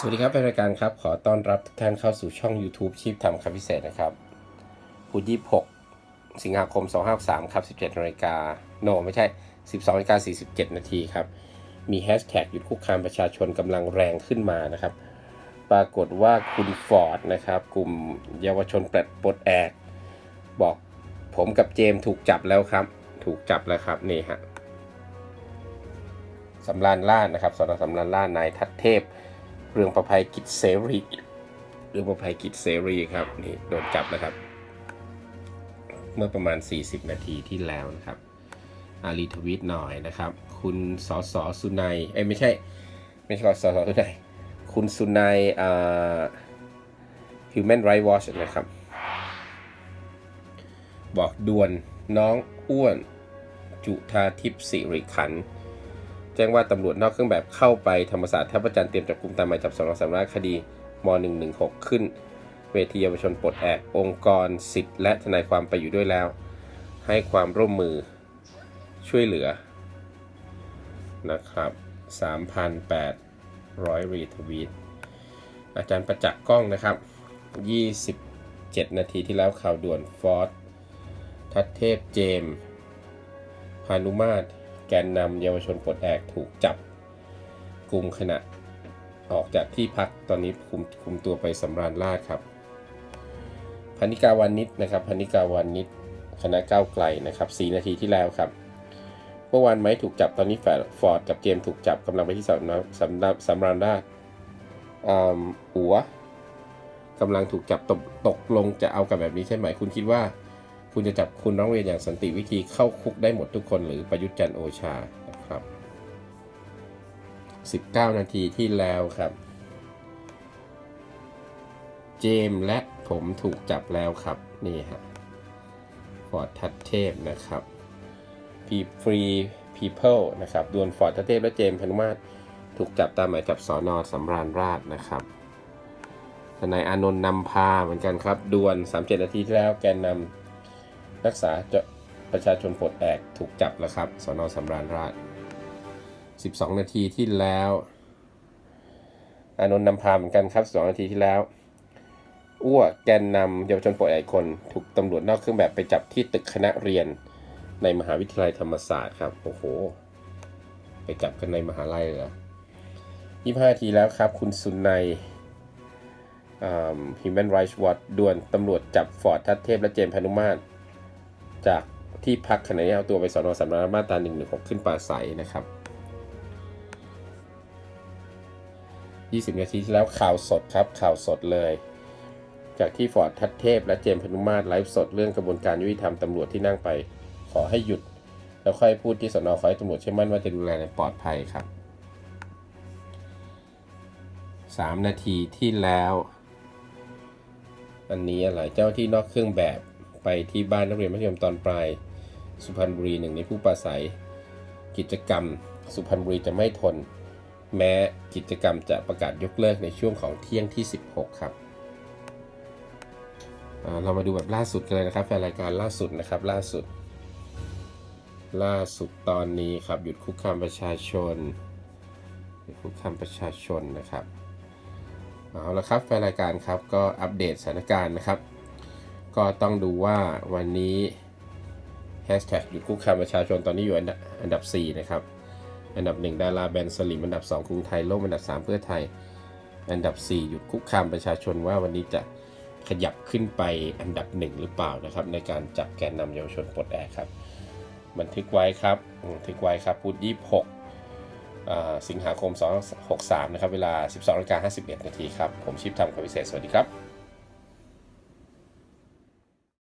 สวัสดีครับเป็นรายการครับ ขอต้อนรับทุกท่านเข้าสู่ช่อง YouTube ชีพทำคำพิเศษนะครับพุธ26สิงหาคม 253ครับ 17นาฬิกาโนไม่ใช่ 12นาฬิกา47 นาทีครับ มีแฮชแท็กหยุดคุกคามประชาชนกำลังแรงขึ้นมานะครับ ปรากฏว่าคุณฟอร์ดนะครับ กลุ่มเยาวชนปดปดแอกบอกผมกับเจมถูกจับแล้วครับ ถูกจับแล้วครับนี่ฮะสำรานล่านะครับสนสำรานล่านายทัศเทพ เรื่องประภัยกิจเสรีเรื่องประภัยกิจเสรีครับนี่โดนจับแล้วครับ เมื่อประมาณ 40 นาทีที่แล้วนะครับอารีทวีตหน่อยนะครับ คุณสอสอสุนัยเอ้ไม่ใช่ ไม่ใช่สอสอสุนัยคุณสุนัยอ่า Human Rights Watch นะครับ บอกด่วนน้องอ้วน จุธาทิพย์สิริขันธ์ แจ้งว่าตำรวจนอกเครื่องแบบเข้าไปธรรมศาสตร์ท่าประจันทร์เตรียมจับกลุ่มตามหมายจับสนสำนักคดีม .116 ขึ้น เวทีเยาวชนปลดแอกองค์กรสิทธิ์และทนายความไปอยู่ด้วยแล้ว ให้ความร่วมมือช่วยเหลือนะครับ 3,800 รีทวีต อาจารย์ประจักษ์กล้องนะครับ 27 นาทีที่แล้วข่าวด่วนฟอร์ดทัศเทพเจมพานุมาตร แกนนำเยาวชนปลดแอกถูกจับกลุ่มขณะออกจากที่พักตอนนี้คุมคุมตัวไปสำราญราชครับพนิกาวานิชนะครับพนิกาวานิชคณะก้าวไกลนะครับ4นาทีที่แล้วครับ เมื่อวานไม้ถูกจับตอนนี้แฟร์ฟอร์ดกับเจมถูกจับกำลังไปที่สำนักสำนักสำราญราชอ่าหัวกำลังถูกจับตกตกลงจะเอากันแบบนี้ใช่ไหมคุณคิดว่า คุณจะจับคุณร้องเรียนอย่างสันติวิธีเข้าคุกได้หมดทุกคนหรือประยุทธ์จันโอชานะครับ 19 นาทีที่แล้วครับ เจมและผมถูกจับแล้วครับ นี่ฮะฟอร์ดทัตเทพนะครับพีฟรีพีเพิลนะครับดวลฟอร์ดทัตเทพและเจมส์พนุมาตรถูกจับตามหมายจับสอนอสำราญราชนะครับทนายอานนท์นำพาเหมือนกันครับ ดวล37 นาทีที่แล้วแกนนำ รักษาจะประชาชนปลดแอกถูกจับแล้วครับสอนอสำราญราช12 นาทีที่แล้ว อานนท์นำพาเหมือนกันครับ 2 นาทีที่แล้วอ้วแกนนำเยาวชนปลดแอกคนถูกตำรวจนอกเครื่องแบบไปจับที่ตึกคณะเรียนในมหาวิทยาลัยธรรมศาสตร์ครับ โอ้โห ไปจับกันในมหาลัยเหรอ25นาทีแล้วครับ คุณสุนัย Human Rights Watch ด่วนตำรวจจับฟอร์ดทัศเทพและเจมส์พานุมาตร จากที่พักขณะนี้เอาตัวไปสอนอสำนักมาตรา116ขึ้นปราศัยนะครับ 20 นาทีที่แล้วข่าวสดครับข่าวสดเลย จากที่ฟอร์ดทัศเทพ และเจมส์พนุมาตรไลฟ์สดเรื่องกระบวนการยุติธรรมตำรวจที่นั่งไป ขอให้หยุด แล้วค่อยพูดที่สอนขอให้ตำรวจเชื่อมั่นว่าจะดูแลในปลอดภัยครับ 3 นาทีที่แล้ว อันนี้อะไรเจ้าที่นอกเครื่องแบบ ไปที่บ้านนักเรียนมัธยมตอนปลาย สุพรรณบุรีหนึ่งในผู้ปราศัย กิจกรรม สุพรรณบุรีจะไม่ทน แม้กิจกรรมจะประกาศยกเลิกในช่วงของเที่ยงที่ 16 ครับเรามาดูแบบล่าสุดกันเลยนะครับแฟนรายการล่าสุดนะครับล่าสุด ล่าสุดตอนนี้ครับหยุดคุกคามประชาชนหยุดคุกคามประชาชนนะครับเอาละครับแฟนรายการครับก็อัปเดตสถานการณ์นะครับ ก็ต้องดูว่าวันนี้แฮชแท็กหยุดคุกคามประชาชนตอนนี้อยู่อันดับอันดับ 4 นะครับ อันดับ 1 ดาราแบนสลิมอันดับ 2 กรุงไทยโล่อันดับ 3 เพื่อไทย อันดับ 4 หยุดคุกคามประชาชนว่าวันนี้จะขยับขึ้นไปอันดับ 1 หรือเปล่านะครับ ในการจับแกนนำเยาวชนปลดแอกครับ บันทึกไว้ครับบันทึกไว้ครับพุธ26สิงหาคม 263 นะครับ เวลา 12นาฬิกา51 นาทีครับ ผมชิปทำคำพิเศษ สวัสดีครับ